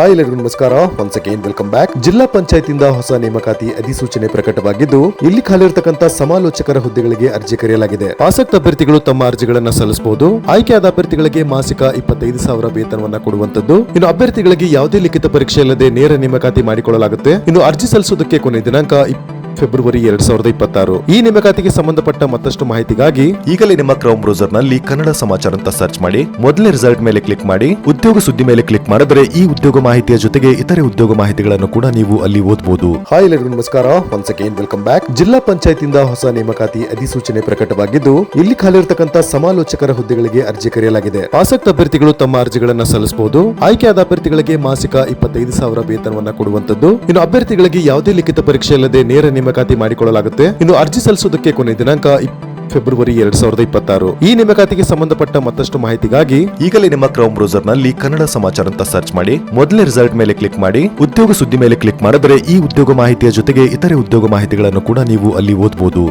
Hi ಎಲ್ಲರಿಗೂ ನಮಸ್ಕಾರ. Once again welcome back ಜಿಲ್ಲಾ ಪಂಚಾಯತಿಯಿಂದ ಹೊಸ ನೇಮಕಾತಿ ಅಧಿಸೂಚನೆ ಪ್ರಕಟವಾಗಿದ್ದು, ಇಲ್ಲಿ ಖಾಲಿರ್ತಕ್ಕಂಥ ಸಮಾಲೋಚಕರ ಹುದ್ದೆಗಳಿಗೆ ಅರ್ಜಿ ಕರೆಯಲಾಗಿದೆ. ಆಸಕ್ತ ಅಭ್ಯರ್ಥಿಗಳು ತಮ್ಮ ಅರ್ಜಿಗಳನ್ನು ಸಲ್ಲಿಸಬಹುದು. ಆಯ್ಕೆಯಾದ ಅಭ್ಯರ್ಥಿಗಳಿಗೆ ಮಾಸಿಕ ಇಪ್ಪತ್ತೈದು ಸಾವಿರ ವೇತನವನ್ನು ಕೊಡುವಂತದ್ದು ಇನ್ನು ಅಭ್ಯರ್ಥಿಗಳಿಗೆ ಯಾವುದೇ ಲಿಖಿತ ಪರೀಕ್ಷೆ ಇಲ್ಲದೆ ನೇರ ನೇಮಕಾತಿ ಮಾಡಿಕೊಳ್ಳಲಾಗುತ್ತೆ. ಇನ್ನು ಅರ್ಜಿ ಸಲ್ಲಿಸುವುದಕ್ಕೆ ಕೊನೆ ದಿನಾಂಕ ಫೆಬ್ರವರಿ ಎರಡ್ ಸಾವಿರದ ಇಪ್ಪತ್ತಾರು. ಈ ನೇಮಕಾತಿಗೆ ಸಂಬಂಧಪಟ್ಟ ಮತ್ತಷ್ಟು ಮಾಹಿತಿಗಾಗಿ ಈಗಲೇ ನಿಮ್ಮ ಕ್ರೌಮ್ ಬ್ರೌಸರ್ನಲ್ಲಿ ಕನ್ನಡ ಸಮಾಚಾರ ಅಂತ ಸರ್ಚ್ ಮಾಡಿ ಮೊದಲೇ ರಿಸಲ್ಟ್ ಮೇಲೆ ಕ್ಲಿಕ್ ಮಾಡಿ ಉದ್ಯೋಗ ಸುದ್ದಿ ಮೇಲೆ ಕ್ಲಿಕ್ ಮಾಡಿದ್ರೆ ಈ ಉದ್ಯೋಗ ಮಾಹಿತಿಯ ಜೊತೆಗೆ ಇತರೆ ಉದ್ಯೋಗ ಮಾಹಿತಿಗಳನ್ನು ಕೂಡ ನೀವು ಅಲ್ಲಿ ಓದಬಹುದು ಹಾಯ್ ಎಲ್ಲರಿಗೂ ನಮಸ್ಕಾರ. ಒನ್ಸ್ ಅಗೇನ್ ವೆಲ್ಕಮ್ ಬ್ಯಾಕ್ ಜಿಲ್ಲಾ ಪಂಚಾಯತಿಯಿಂದ ಹೊಸ ನೇಮಕಾತಿ ಅಧಿಸೂಚನೆ ಪ್ರಕಟವಾಗಿದ್ದು ಇಲ್ಲಿ ಖಾಲಿರ್ತಕ್ಕಂಥ ಸಮಾಲೋಚಕರ ಹುದ್ದೆಗಳಿಗೆ ಅರ್ಜಿ ಕರೆಯಲಾಗಿದೆ. ಆಸಕ್ತ ಅಭ್ಯರ್ಥಿಗಳು ತಮ್ಮ ಅರ್ಜಿಗಳನ್ನು ಸಲ್ಲಿಸಬಹುದು. ಆಯ್ಕೆಯಾದ ಅಭ್ಯರ್ಥಿಗಳಿಗೆ ಮಾಸಿಕ ಇಪ್ಪತ್ತೈದು ಸಾವಿರ ವೇತನವನ್ನ ಕೊಡುವಂತದ್ದು ಇನ್ನು ಅಭ್ಯರ್ಥಿಗಳಿಗೆ ಯಾವುದೇ ಲಿಖಿತ ಪರೀಕ್ಷೆ ಇಲ್ಲದೆ ನೇರ ನೇಮಕಾತಿ ಮಾಡಿಕೊಳ್ಳಲಾಗುತ್ತೆ. ಇನ್ನು ಅರ್ಜಿ ಸಲ್ಲಿಸುವುದಕ್ಕೆ ಕೊನೆ ದಿನಾಂಕ ಫೆಬ್ರವರಿ ಎರಡ್ ಸಾವಿರದ ಇಪ್ಪತ್ತಾರು. ಈ ನೇಮಕಾತಿಗೆ ಸಂಬಂಧಪಟ್ಟ ಮತ್ತಷ್ಟು ಮಾಹಿತಿಗಾಗಿ ಈಗಲೇ ನಿಮ್ಮ ಕ್ರೌಮ್ ಬ್ರೌಸರ್ನಲ್ಲಿ ಕನ್ನಡ ಸಮಾಚಾರ ಅಂತ ಸರ್ಚ್ ಮಾಡಿ, ಮೊದಲೇ ರಿಸಲ್ಟ್ ಮೇಲೆ ಕ್ಲಿಕ್ ಮಾಡಿ, ಉದ್ಯೋಗ ಸುದ್ದಿ ಮೇಲೆ ಕ್ಲಿಕ್ ಮಾಡಿದ್ರೆ ಈ ಉದ್ಯೋಗ ಮಾಹಿತಿಯ ಜೊತೆಗೆ ಇತರೆ ಉದ್ಯೋಗ ಮಾಹಿತಿಗಳನ್ನು ಕೂಡ ನೀವು ಅಲ್ಲಿ ಓದಬಹುದು